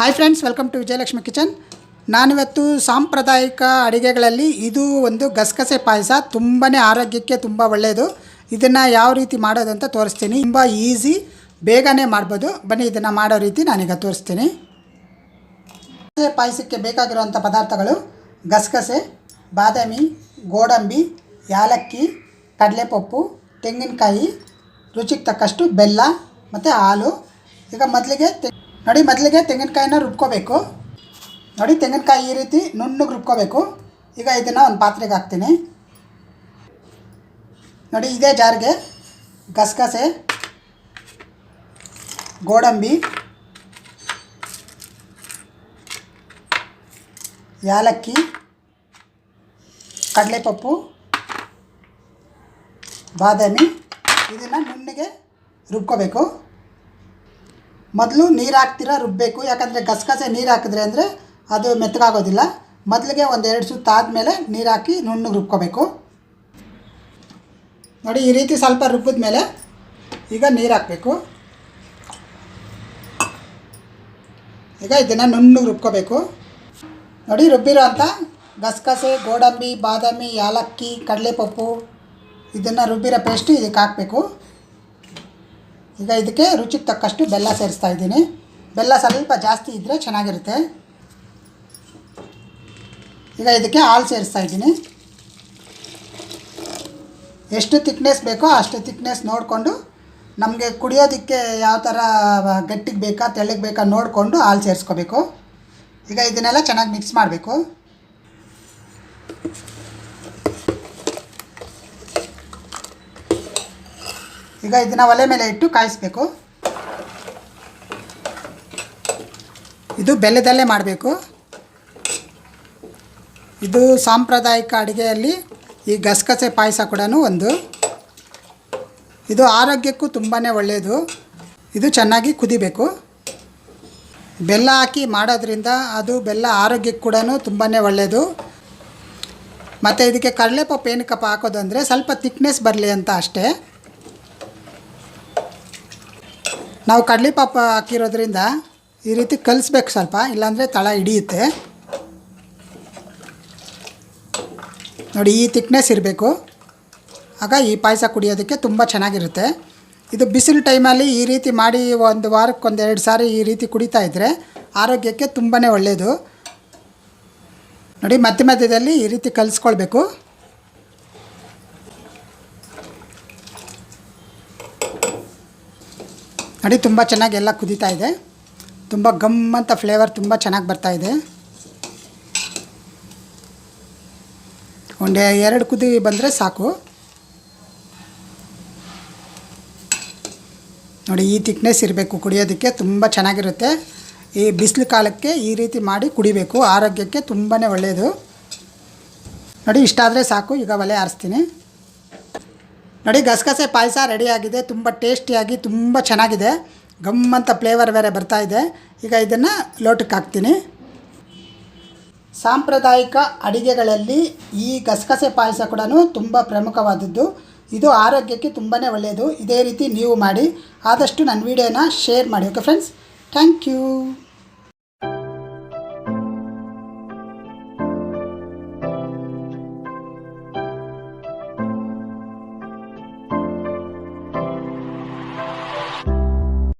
Hi friends welcome to Vijayalakshmi Kitchen ನಾನಿವತ್ತು ಸಾಂಪ್ರದಾಯಿಕ ಅಡುಗೆಗಳಲ್ಲಿ ಇದು ಒಂದು ಗಸಗಸೆ ಪಾಯಸ ತುಂಬಾ ಆರೋಗ್ಯಕ್ಕೆ ತುಂಬ ಒಳ್ಳೆಯದು. ಇದನ್ನು ಯಾವ ರೀತಿ ಮಾಡೋದು ಅಂತ ತೋರಿಸ್ತೀನಿ. ತುಂಬ ಈಸಿ, ಬೇಗನೆ ಮಾಡ್ಬೋದು. ಬನ್ನಿ, ಇದನ್ನು ಮಾಡೋ ರೀತಿ ನಾನೀಗ ತೋರಿಸ್ತೀನಿ. ಗಸಗಸೆ ಪಾಯಸಕ್ಕೆ ಬೇಕಾಗಿರುವಂಥ ಪದಾರ್ಥಗಳು ಗಸಗಸೆ, ಬಾದಾಮಿ, ಗೋಡಂಬಿ, ಯಾಲಕ್ಕಿ, ಕಡಲೆಪಪ್ಪು, ತೆಂಗಿನಕಾಯಿ, ರುಚಿಗೆ ತಕ್ಕಷ್ಟು ಬೆಲ್ಲ ಮತ್ತು ಹಾಲು. ಈಗ ಮೊದಲಿಗೆ ನೋಡಿ, ಮೊದಲಿಗೆ ತೆಂಗಿನಕಾಯಿನ ರುಬ್ಕೋಬೇಕು. ನೋಡಿ, ತೆಂಗಿನಕಾಯಿ ಈ ರೀತಿ ನುಣ್ಣಗೆ ರುಬ್ಕೋಬೇಕು. ಈಗ ಇದನ್ನು ಒಂದು ಪಾತ್ರೆಗೆ ಹಾಕ್ತೀನಿ. ನೋಡಿ, ಇದೇ ಜಾರಿಗೆ ಗಸಗಸೆ, ಗೋಡಂಬಿ, ಯಾಲಕ್ಕಿ, ಕಡಲೆಪಪ್ಪು, ಬಾದಾಮಿ, ಇದನ್ನು ನುಣ್ಣಗೆ ರುಬ್ಕೋಬೇಕು. ಮೊದಲು ನೀರು ಹಾಕ್ತೀರ ರುಬ್ಬಬೇಕು ಯಾಕಂದರೆ ಗಸಗಸೆ ನೀರು ಹಾಕಿದ್ರೆ ಅಂದರೆ ಅದು ಮೆತ್ತಗಾಗೋದಿಲ್ಲ. ಮೊದಲಿಗೆ ಒಂದು ಎರಡು ಸುತ್ತಾದ ಮೇಲೆ ನೀರು ಹಾಕಿ ನುಣ್ಣಗೆ ರುಬ್ಕೋಬೇಕು. ನೋಡಿ, ಈ ರೀತಿ ಸ್ವಲ್ಪ ರುಬ್ಬಿದ ಮೇಲೆ ಈಗ ನೀರು ಹಾಕಬೇಕು ಈಗ ಇದನ್ನು ನುಣ್ಣಗೆ ರುಬ್ಕೋಬೇಕು. ನೋಡಿ ರುಬ್ಬಿರೋ ಅಂಥ ಗಸಗಸೆ, ಗೋಡಂಬಿ, ಬಾದಾಮಿ, ಯಾಲಕ್ಕಿ, ಕಡಲೆಪಪ್ಪು, ಇದನ್ನು ರುಬ್ಬಿರೋ ಪೇಸ್ಟು ಇದಕ್ಕೆ ಹಾಕಬೇಕು. ಈಗ ಇದಕ್ಕೆ ರುಚಿಗೆ ತಕ್ಕಷ್ಟು ಬೆಲ್ಲ ಸೇರಿಸ್ತಾ ಇದ್ದೀನಿ. ಬೆಲ್ಲ ಸ್ವಲ್ಪ ಜಾಸ್ತಿ ಇದ್ದರೆ ಚೆನ್ನಾಗಿರುತ್ತೆ. ಈಗ ಇದಕ್ಕೆ ಹಾಲು ಸೇರಿಸ್ತಾ ಇದ್ದೀನಿ. ಎಷ್ಟು ತಿಕ್ನೆಸ್ ಬೇಕೋ ಅಷ್ಟು ತಿಕ್ನೆಸ್ ನೋಡಿಕೊಂಡು ನಮಗೆ ಕುಡಿಯೋದಕ್ಕೆ ಯಾವ ಥರ ಗಟ್ಟಿಗೆ ಬೇಕಾ, ತೆಳ್ಳಗೆ ಬೇಕಾ ನೋಡಿಕೊಂಡು ಹಾಲು ಸೇರಿಸ್ಕೋಬೇಕು. ಈಗ ಇದನ್ನೆಲ್ಲ ಚೆನ್ನಾಗಿ ಮಿಕ್ಸ್ ಮಾಡಬೇಕು. ಈಗ ಇದನ್ನು ಒಲೆ ಮೇಲೆ ಇಟ್ಟು ಕಾಯಿಸ್ಬೇಕು. ಇದು ಬೆಲ್ಲದಲ್ಲೇ ಮಾಡಬೇಕು. ಇದು ಸಾಂಪ್ರದಾಯಿಕ ಅಡುಗೆಯಲ್ಲಿ ಈ ಗಸಗಸೆ ಪಾಯಸ ಕೂಡ ಒಂದು. ಇದು ಆರೋಗ್ಯಕ್ಕೂ ತುಂಬಾ ಒಳ್ಳೆಯದು ಇದು ಚೆನ್ನಾಗಿ ಕುದಿಬೇಕು. ಬೆಲ್ಲ ಹಾಕಿ ಮಾಡೋದ್ರಿಂದ ಅದು ಬೆಲ್ಲ ಆರೋಗ್ಯಕ್ಕೆ ಕೂಡ ತುಂಬಾ ಒಳ್ಳೆಯದು ಮತ್ತು ಇದಕ್ಕೆ ಕಡಲೆಪಪ್ಪು ಏನಕ್ಕಪ್ಪ ಹಾಕೋದು ಅಂದರೆ ಸ್ವಲ್ಪ ತಿಕ್ನೆಸ್ ಬರಲಿ ಅಂತ ಅಷ್ಟೇ. ನಾವು ಕಡಲೆಪಾಪ ಹಾಕಿರೋದ್ರಿಂದ ಈ ರೀತಿ ಕಲಿಸ್ಬೇಕು ಸ್ವಲ್ಪ, ಇಲ್ಲಾಂದರೆ ತಳ ಹಿಡಿಯುತ್ತೆ. ನೋಡಿ, ಈ ತಿಕ್ನೆಸ್ ಇರಬೇಕು. ಆಗ ಈ ಪಾಯಸ ಕುಡಿಯೋದಕ್ಕೆ ತುಂಬ ಚೆನ್ನಾಗಿರುತ್ತೆ. ಇದು ಬಿಸಿಲು ಟೈಮಲ್ಲಿ ಈ ರೀತಿ ಮಾಡಿ ಒಂದು ವಾರಕ್ಕೆ ಒಂದು ಎರಡು ಸಾರಿ ಈ ರೀತಿ ಕುಡಿತಾ ಇದ್ದರೆ ಆರೋಗ್ಯಕ್ಕೆ ತುಂಬಾ ಒಳ್ಳೆಯದು ನೋಡಿ, ಮಧ್ಯ ಮಧ್ಯದಲ್ಲಿ ಈ ರೀತಿ ಕಲಿಸ್ಕೊಳ್ಬೇಕು. ನೋಡಿ ತುಂಬ ಚೆನ್ನಾಗಿ ಎಲ್ಲ ಕುದೀತಾ ಇದೆ. ತುಂಬ ಗಮ್ ಅಂತ ಫ್ಲೇವರ್ ತುಂಬ ಚೆನ್ನಾಗಿ ಬರ್ತಾ ಇದೆ. ಒಂದು ಎರಡು ಕುದಿ ಬಂದರೆ ಸಾಕು. ನೋಡಿ ಈ ತಿಕ್ನೆಸ್ ಇರಬೇಕು ಕುಡಿಯೋದಕ್ಕೆ, ತುಂಬ ಚೆನ್ನಾಗಿರುತ್ತೆ. ಈ ಬಿಸಿಲು ಕಾಲಕ್ಕೆ ಈ ರೀತಿ ಮಾಡಿ ಕುಡಿಬೇಕು, ಆರೋಗ್ಯಕ್ಕೆ ತುಂಬಾ ಒಳ್ಳೆಯದು ನೋಡಿ ಇಷ್ಟಾದರೆ ಸಾಕು, ಈಗ ಒಲೆ ಆರಿಸ್ತೀನಿ. ನೋಡಿ, ಗಸಗಸೆ ಪಾಯಸ ರೆಡಿಯಾಗಿದೆ ತುಂಬ ಟೇಸ್ಟಿಯಾಗಿ ತುಂಬ ಚೆನ್ನಾಗಿದೆ. ಗಮ್ಮಂತ ಫ್ಲೇವರ್ ಬೇರೆ ಬರ್ತಾ ಇದೆ. ಈಗ ಇದನ್ನು ಲೋಟಕ್ಕೆ ಹಾಕ್ತೀನಿ. ಸಾಂಪ್ರದಾಯಿಕ ಅಡಿಗೆಗಳಲ್ಲಿ ಈ ಗಸಗಸೆ ಪಾಯಸ ಕೂಡ ತುಂಬ ಪ್ರಮುಖವಾದದ್ದು. ಇದು ಆರೋಗ್ಯಕ್ಕೆ ತುಂಬಾ ಒಳ್ಳೆಯದು ಇದೇ ರೀತಿ ನೀವು ಮಾಡಿ, ಆದಷ್ಟು ನನ್ನ ವೀಡಿಯೋನ ಶೇರ್ ಮಾಡಿ ಓಕೆ ಫ್ರೆಂಡ್ಸ್ ಥ್ಯಾಂಕ್ ಯು